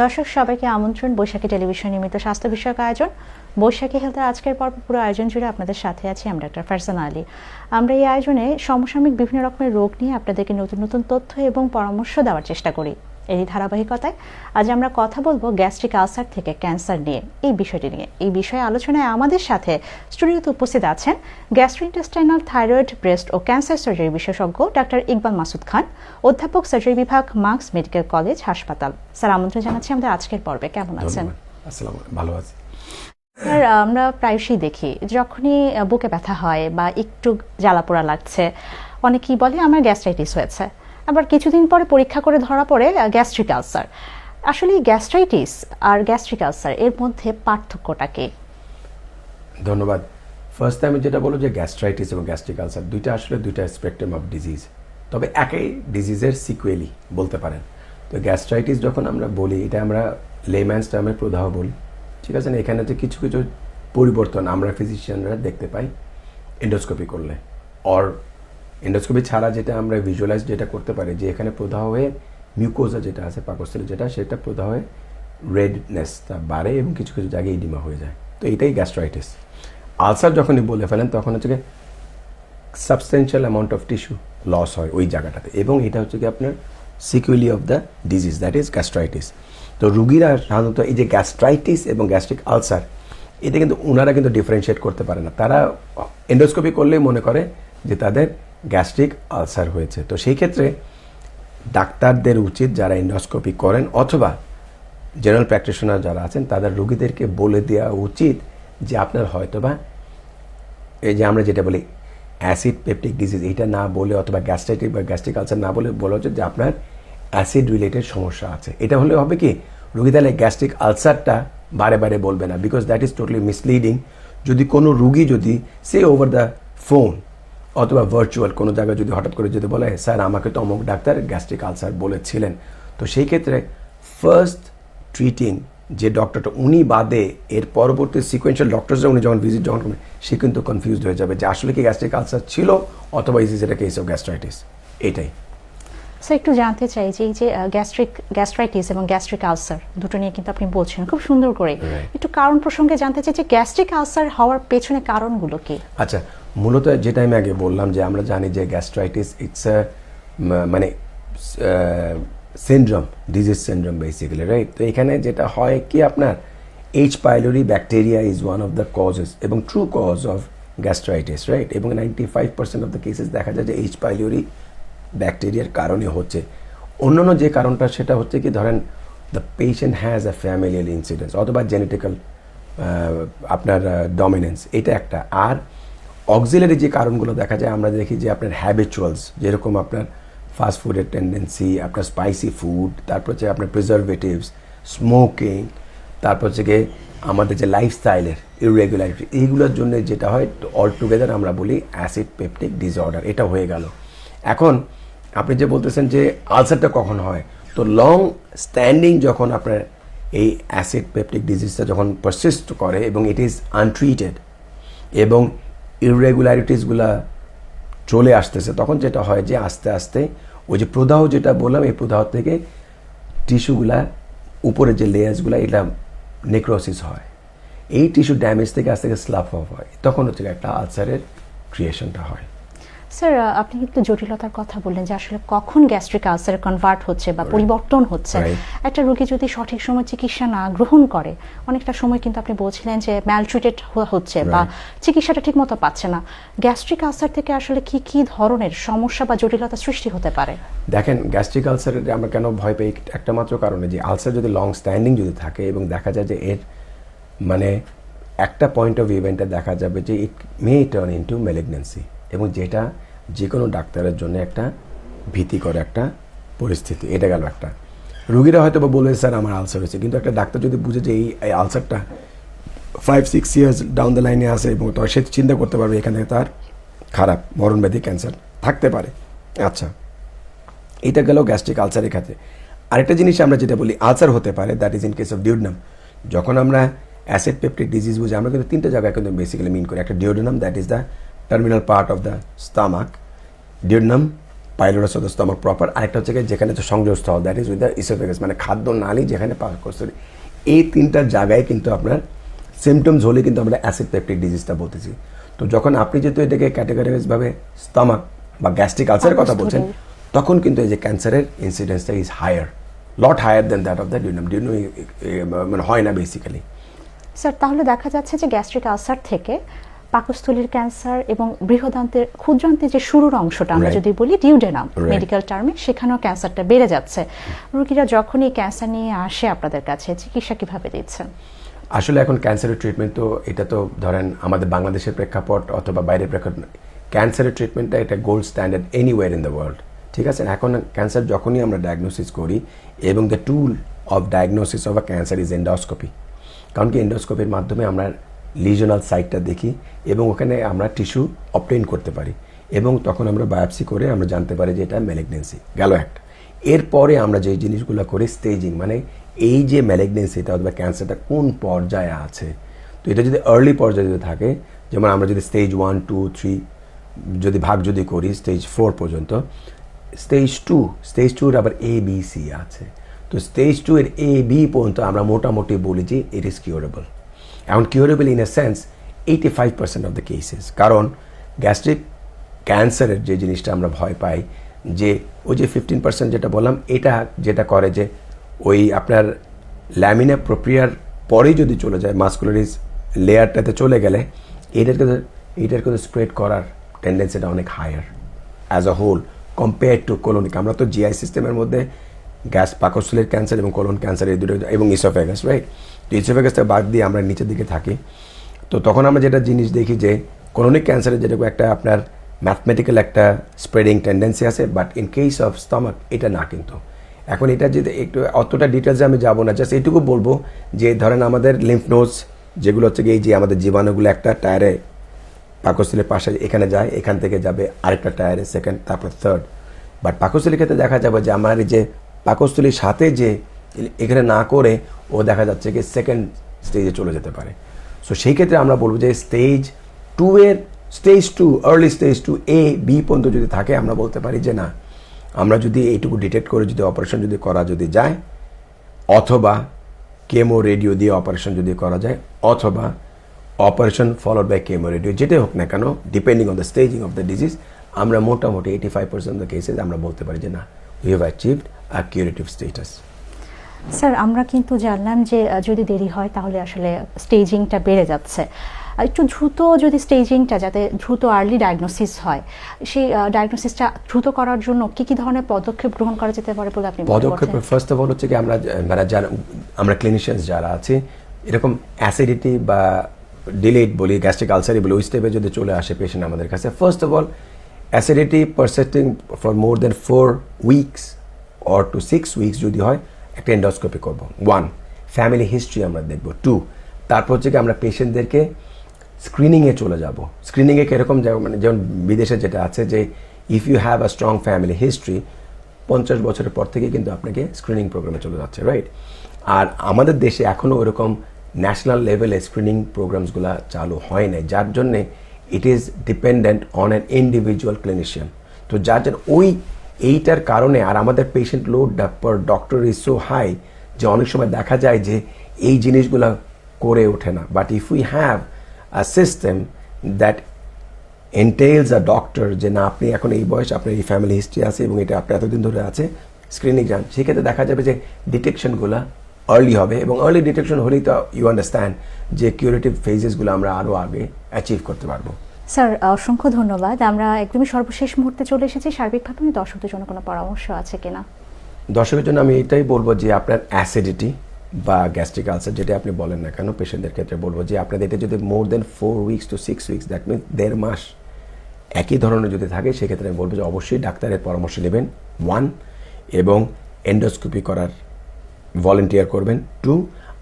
দর্শক, সবাইকে আমন্ত্রণ বৈশাখী টেলিভিশন নিয়মিত স্বাস্থ্য বিষয়ক আয়োজন। বৈশাখী হেলথের আজকের পর্ব পুরো আয়োজন জুড়ে আপনাদের সাথে আছি আমরা ডাক্তার ফারজানা আলী। আমরা এই আয়োজনে সমসাময়িক বিভিন্ন রকমের রোগ নিয়ে আপনাদেরকে নতুন নতুন তথ্য এবং পরামর্শ দেওয়ার চেষ্টা করি। এই ধারাবাহিকতায়। আজ আমরা কথা বলব গ্যাস্ট্রিক আলসার থেকে ক্যান্সার নিয়ে এই বিষয়টি নিয়ে। এই বিষয়ে আলোচনায় আমাদের সাথে স্টুডিওতে উপস্থিত আছেন গ্যাস্ট্রোইন্টেস্টাইনাল থাইরয়েড ব্রেস্ট ও ক্যান্সার সার্জারি বিশেষজ্ঞ ডাক্তার ইকবাল মাসুদ খান অধ্যাপক সার্জারি বিভাগ মার্কস মেডিকেল কলেজ হাসপাতাল। স্যার আমন্ত্রণ জানাচ্ছি আমাদের আজকের পর্বে। কেমন আছেন? আসসালাম ভালো আছি। স্যার আমরা প্রায়শই দেখি যখনই বুকে ব্যথা হয় বা একটু জ্বালাপোড়া লাগছে অনেকেই বলে আমার গ্যাস্ট্রাইটিস হয়েছে। আবার কিছুদিন পরে পরীক্ষা করে ধরা পড়ে গ্যাস্ট্রিক আলসার আসলে গ্যাস্ট্রাইটিস আর গ্যাস্ট্রিক আলসার এর মধ্যে পার্থক্যটা কি? ধন্যবাদ। ফার্স্ট আমি যেটা বলব যে গ্যাস্ট্রাইটিস এবং গ্যাস্ট্রিক আলসার দুইটা আসলে দুইটা স্পেকট্রাম অফ ডিজিজ তবে একই ডিজিজের সিকুয়েলি বলতে পারেন। তো গ্যাস্ট্রাইটিস যখন আমরা বলি, এটা আমরা লেম্যান্স টার্মের প্রদাহ বলি। ঠিক আছে না? এখানে তো কিছু কিছু পরিবর্তন আমরা ফিজিশিয়ানরা দেখতে পাই এন্ডোস্কোপি করলে। অর এন্ডোস্কোপি ছাড়া যেটা আমরা ভিজুয়ালাইজ যেটা করতে পারি, যে এখানে প্রদাহ হয়ে মিউকোজা যেটা আছে, পাকস্থলী যেটা, সেটা প্রদাহ হয়ে রেডনেসটা বাড়ে এবং কিছু কিছু জায়গায় ইডিমা হয়ে যায়। তো এটাই গ্যাস্ট্রাইটিস আলসার যখনই বলে ফেলেন, তখন হচ্ছে substantial amount of tissue loss হয় ওই জায়গাটাতে এবং এটা হচ্ছে কি আপনার sequelae of the disease that is gastritis তো রুগীরা সাধারণত এই যে গ্যাস্ট্রাইটিস এবং গ্যাস্ট্রিক আলসার এটা কিন্তু ওনারা কিন্তু ডিফারেন্সিয়েট করতে পারে না। তারা এন্ডোস্কোপি করলেই মনে করে যে তাদের গ্যাস্ট্রিক আলসার হয়েছে। তো সেই ক্ষেত্রে ডাক্তারদের উচিত যারা এন্ডোস্কোপি করেন অথবা জেনারেল প্র্যাকটিশনার যারা আছেন, তাদের রুগীদেরকে বলে দেওয়া উচিত যে আপনার হয়তোবা এই যে আমরা যেটা বলি অ্যাসিড পেপটিক ডিজিজ এটা না বলে অথবা গ্যাস্ট্রাইটিক বা গ্যাস্ট্রিক আলসার না বলে বলা উচিত যে আপনার অ্যাসিড রিলেটেড সমস্যা আছে। এটা হলে হবে কি? রুগী তাহলে গ্যাস্ট্রিক আলসারটা বারে বারে বলবে না because that is totally misleading যদি কোনো রুগী যদি সে ওভার দ্য ফোন অথবা ভার্চুয়াল কোনো জায়গায় যদি হঠাৎ করে যদি বলে, স্যার, আমাকে তো অমুক ডাক্তার গ্যাস্ট্রিক আলসার বলেছিলেন। তো সেই ক্ষেত্রে ফার্স্ট ট্রিটিং যে ডক্টরটা উনি বাদে এর পরবর্তী সিকোয়েন্সিয়াল ডক্টরসরা উনি যখন ভিজিট যখন করবেন, সে কিন্তু কনফিউজড হয়ে যাবে যে আসলে কি গ্যাস্ট্রিক আলসার ছিল অথবা ইজ ইজ এটা কেস অফ গ্যাস্ট্রাইটিস এটাই। স্যার একটু জানতে চাই যে এই যে গ্যাস্ট্রিক গ্যাস্ট্রাইটিস এবং গ্যাস্ট্রিক আলসার দুটো নিয়ে কিন্তু আপনি বলছেন খুব সুন্দর করে। একটু কারণ প্রসঙ্গে জানতে চাই যে গ্যাস্ট্রিক আলসার হওয়ার পেছনে কারণগুলো কি? আচ্ছা মূলত যেটা আমি আগে বললাম যে আমরা জানি যে গ্যাস্ট্রাইটিস ইটস মানে syndrome disease syndrome basically right তো এখানে যেটা হয় কি আপনার H pylori bacteria is one of the causes এবং true cause of gastritis right এবং ninety five percent of the cases দেখা যায় যে এইচ পাইলোরি ব্যাকটেরিয়ার কারণে হচ্ছে। অন্যান্য যে কারণটা, সেটা হচ্ছে কি, ধরেন the patient has a familial incidence অথবা জেনেটিক্যাল আপনার ডমিনেন্স এটা একটা। আর অক্সিলারি যে কারণগুলো দেখা যায়, আমরা দেখি যে আপনার হ্যাবিচুয়ালস যেরকম আপনার ফাস্ট ফুডের টেন্ডেন্সি আপনার স্পাইসি ফুড তারপর হচ্ছে আপনার প্রিজারভেটিভস স্মোকিং তারপর হচ্ছে গিয়ে আমাদের যে লাইফস্টাইলের ইরেগুলারিটি এইগুলোর জন্য যেটা হয় অল টুগেদার আমরা বলি অ্যাসিড পেপটিক ডিসঅর্ডার এটা হয়ে গেল। এখন আপনি যে বলতেছেন যে আলসারটা কখন হয়, তো লং স্ট্যান্ডিং যখন আপনার এই অ্যাসিড পেপটিক ডিজিজটা যখন পারসিস্ট করে এবং ইট ইজ আনট্রিটেড এবং ইরেগুলারিটিসগুলা চলে আসতেছে, তখন যেটা হয় যে আস্তে আস্তে ওই যে প্রদাহ যেটা বললাম, এই প্রদাহ থেকে টিস্যুগুলা উপরে যে লেয়ার্সগুলো এটা নেক্রোসিস হয়। এই টিস্যু ড্যামেজ থেকে আস্তে আস্তে স্লাফ অফ হয়। তখন হচ্ছে একটা আলসারের ক্রিয়েশনটা হয়। স্যার আপনি কিন্তু জটিলতার কথা বললেন যে আসলে কখন গ্যাস্ট্রিক আলসারে কনভার্ট হচ্ছে বা পরিবর্তন হচ্ছে। একটা রোগী যদি সঠিক সময় চিকিৎসা না গ্রহণ করে অনেকটা সময় কিন্তু আপনি বলছিলেন যে ম্যালট্রিটেড হচ্ছে বা. চিকিৎসাটা ঠিকমতো পাচ্ছে না। গ্যাস্ট্রিক আলসার থেকে আসলে কি কি ধরনের সমস্যা বা জটিলতা সৃষ্টি হতে পারে? দেখেন গ্যাস্ট্রিক আলসারের আমরা কেন ভয় পাই একটা মাত্র কারণে যে আলসার যদি লং স্ট্যান্ডিং যদি থাকে এবং দেখা যায় যে এর মানে একটা পয়েন্ট অফ ইভেন্টে দেখা যাবে যে it may turn into malignancy এবং যেটা যে কোনো ডাক্তারের জন্য একটা ভীতিকর একটা পরিস্থিতি। এটা গেল একটা। রুগীরা হয়তো বা বলবে, স্যার, আমার আলসার হয়েছে। কিন্তু একটা ডাক্তার যদি বুঝে যে এই আলসারটা five six years down the লাইনে আসে এবং তো সে চিন্তা করতে পারবে, এখান থেকে তার খারাপ মরণব্যাধি, ক্যান্সার থাকতে পারে। আচ্ছা এটা গেল গ্যাস্ট্রিক আলসারের ক্ষেত্রে। আরেকটা জিনিস আমরা যেটা বলি, আলসার হতে পারে that is in case of duodenum যখন আমরা অ্যাসিড পেপটিক ডিজিজ বুঝি, আমরা কিন্তু তিনটে জায়গায় কিন্তু বেসিক্যালি মিন করি। একটা duodenum that is the terminal part of the stomach duodenum pylorus of the stomach proper আরেকটা হচ্ছে যেখানে হচ্ছে সংযোগস্থল that is with the oesophagus মানে খাদ্য নালী যেখানে পাস করছে। এই তিনটা জায়গায় কিন্তু আপনার সিমটমস হলে কিন্তু আমরা অ্যাসিড পেপটিক ডিজিজটা বলতেছি। তো যখন আপনি যেহেতু এটাকে ক্যাটেগরাইজ ভাবে স্টমাক বা গ্যাস্ট্রিক আলসারের কথা বলছেন তখন কিন্তু এই যে ক্যান্সারের ইনসিডেন্সটা is higher lot higher than that of the duodenum ডিউনো মানে হয় না বেসিক্যালি স্যার তাহলে দেখা যাচ্ছে যে গ্যাস্ট্রিক আলসার থেকে পাকস্থলীর ক্যান্সার এবং বৃহদান্তের ক্ষুদ্রান্তের যে শুরুর অংশটা আমরা যদি বলি ডিউডেনাম মেডিকেল টার্মে সেখানেও ক্যান্সারটা বেড়ে যাচ্ছে। রোগীরা যখনই ক্যান্সার নিয়ে আসে আপনাদের কাছে চিকিৎসা কীভাবে দিচ্ছেন আসলে এখন ক্যান্সারের ট্রিটমেন্ট তো এটা তো ধরেন আমাদের বাংলাদেশের প্রেক্ষাপট অথবা বাইরের প্রেক্ষাপট ক্যান্সারের ট্রিটমেন্টটা এটা gold standard anywhere in the world ঠিক আছে? এখন ক্যান্সার যখনই আমরা ডায়াগনোসিস করি এবং the tool of diagnosis of a cancer is endoscopy কারণ কি এন্ডোস্কোপির মাধ্যমে আমরা লিজনাল সাইটটা দেখি এবং ওখানে আমরা টিস্যু অবটেইন করতে পারি এবং তখন আমরা বায়োপসি করে আমরা জানতে পারি যে এটা ম্যালিগনেন্সি গেল একটা। এরপরে আমরা যে জিনিসগুলো করি স্টেজিং মানে এই যে ম্যালিগনেন্সিটা অথবা ক্যান্সারটা কোন পর্যায়ে আছে? তো এটা যদি আর্লি পর্যায়ে যদি থাকে, যেমন আমরা যদি স্টেজ ওয়ান টু থ্রি যদি ভাগ যদি করি স্টেজ ফোর পর্যন্ত স্টেজ টু স্টেজ টুর আবার এ বি সি আছে। তো স্টেজ টু এর এ বি পর্যন্ত আমরা মোটামুটি বলি যে ইট ইজ কিউরেবল এখন curable in a sense eighty five percent of the cases কারণ গ্যাস্ট্রিক ক্যান্সারের যে জিনিসটা আমরা ভয় পাই, যে ওই যে ফিফটিন পার্সেন্ট যেটা বললাম, এটা যেটা করে যে ওই আপনার ল্যামিনা প্রক্রিয়ার পরেই যদি চলে যায়, মাস্কুলারিস লেয়ারটাতে চলে গেলে, এটার কিন্তু এটার কিন্তু স্প্রেড করার টেন্ডেন্সিটা অনেক higher as a whole compare to colonic আমরা তো জিআই সিস্টেমের মধ্যে গ্যাস পাকস্থলীর ক্যান্সার এবং কোলন ক্যান্সার, এই দুটো এবং ইসোফেগাস রাইট তো ইসোফেগাসটা বাদ দিয়ে আমরা নিচের দিকে থাকি। তো তখন আমরা যেটা জিনিস দেখি যে কোলনিক ক্যান্সারের যেরকম একটা আপনার ম্যাথমেটিক্যাল একটা স্প্রেডিং টেন্ডেন্সি আছে but in case of stomach এটা না কিন্তু। এখন এটা যদি একটু অতটা ডিটেলসে আমি যাব না জাস্ট এইটুকু বলব যে, ধরেন আমাদের লিম্ফ যেগুলো হচ্ছে এই যে আমাদের জীবাণুগুলো একটা টায়ারে পাকস্থলীর পাশে এখানে যায়, এখান থেকে যাবে আরেকটা টায়ারে সেকেন্ড তারপর থার্ড বাট পাকস্থলীর ক্ষেত্রে দেখা যাবে যে, আমার এই যে পাকস্থলীর সাথে যে এখানে না করে ও দেখা যাচ্ছে কি সেকেন্ড স্টেজে চলে যেতে পারে। সো সেই ক্ষেত্রে আমরা বলব যে স্টেজ টু এর stage two early stage two A B পর্যন্ত যদি থাকে, আমরা বলতে পারি যে না, আমরা যদি এইটুকু ডিটেক্ট করে যদি অপারেশন যদি করা যদি যায়, অথবা কেমো রেডিও দিয়ে অপারেশন যদি করা যায়, অথবা operation followed by chemo radio যেটাই হোক না কেন depending on the staging of the disease আমরা মোটামুটি eighty five percent the cases আমরা বলতে পারি যে না we have achieved curative status sir আমরা কিন্তু জানলাম যে যদি দেরি হয় তাহলে আসলে স্টেজিংটা বেড়ে যাচ্ছে। একটু দ্রুত যদি স্টেজিংটা যাতে দ্রুত আর্লি ডায়াগনোসিস হয় সেই ডায়াগনোসিসটা দ্রুত করার জন্য কি কি ধরনের পদক্ষেপ গ্রহণ করা যেতে পারে বলে আপনি পদক্ষেপ ফার্স্ট অফ অল হচ্ছে কি আমরা যারা আমরা ক্লিনিশিয়ানস যারা আছে এরকম অ্যাসিডিটি বা ডিলেট বলি গ্যাস্ট্রিক আলসারি বলি ওই স্টেপে যদি চলে আসে পেশেন্ট আমাদের কাছে first of all acidity persisting for more than four weeks or two six weeks যদি হয়, একটা এন্ডোস্কোপি করব। ওয়ান ফ্যামিলি হিস্ট্রি আমরা দেখব। টু তারপর হচ্ছে কি আমরা পেশেন্টদেরকে স্ক্রিনিংয়ে চলে যাব। স্ক্রিনিংয়ে কীরকম মানে যেমন বিদেশে যেটা আছে যে if you have a strong family history পঞ্চাশ বছরের পর থেকে কিন্তু আপনাকে স্ক্রিনিং প্রোগ্রামে চলে যাচ্ছে রাইট আর আমাদের দেশে এখনও ওরকম ন্যাশনাল লেভেলে স্ক্রিনিং প্রোগ্রামসগুলো চালু হয় নাই। যার জন্যে it is dependent on an individual clinician তো যার জন্য ওই এইটার কারণে আর আমাদের পেশেন্ট লোড পর ডক্টর ইজ সো হাই যে অনেক সময় দেখা যায় যে এই জিনিসগুলো করে ওঠে না। But if we have a system that entails a doctor যে না, আপনি এখন এই বয়স, আপনার এই ফ্যামিলি হিস্ট্রি আছে এবং এটা আপনার এতদিন ধরে আছে স্ক্রিনিং যান, সেক্ষেত্রে দেখা যাবে যে ডিটেকশনগুলো আর্লি হবে এবং আর্লি ডিটেকশন হলেই তো ইউ আন্ডারস্ট্যান্ড যে কিউরেটিভ ফেজেসগুলো আমরা আরও আগে অ্যাচিভ করতে পারব। স্যার, অসংখ্য ধন্যবাদ। আমরা একদমই সর্বশেষ মুহূর্তে চলে এসেছি। সার্বিকভাবে আমি দর্শকদের জন্য কোনো পরামর্শ আছে কিনা? দর্শকের জন্য আমি এটাই বলব যে আপনার অ্যাসিডিটি বা গ্যাস্ট্রিক আলসার যেটা আপনি বলেন না কেন পেশেন্টদের ক্ষেত্রে বলব যে আপনাদের এটা যদি more than four weeks two six weeks that means দেড় মাস একই ধরনের যদি থাকে, সেক্ষেত্রে আমি বলব যে অবশ্যই ডাক্তারের পরামর্শ নেবেন। ওয়ান এবং এন্ডোস্কোপি করার ভলেন্টিয়ার করবেন। টু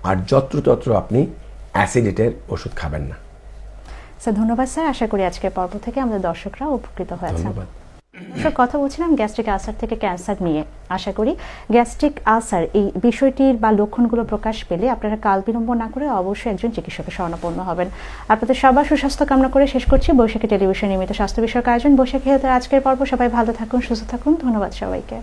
আর যত্রতত্র আপনি অ্যাসিডিটের ওষুধ খাবেন না। স্যার ধন্যবাদ স্যার। আশা করি আজকের পর্ব থেকে আমাদের দর্শকরা উপকৃত হয়েছেন। ধন্যবাদ। কথা বলছিলাম গ্যাস্ট্রিক আলসার থেকে ক্যান্সার নিয়ে। আশা করি গ্যাস্ট্রিক আলসার এই বিষয়টির বা লক্ষণগুলো প্রকাশ পেলে আপনারা কাল বিলম্ব না করে অবশ্যই একজন চিকিৎসকের শরণাপন্ন হবেন। আপনাদের সবার সুস্বাস্থ্য কামনা করে শেষ করছি। বৈশাখী টেলিভিশন নিয়মিত স্বাস্থ্য বিষয়ক আয়োজন। বৈশাখী হেলথের আজকের পর্ব। সবাই ভালো থাকুন সুস্থ থাকুন। ধন্যবাদ সবাইকে।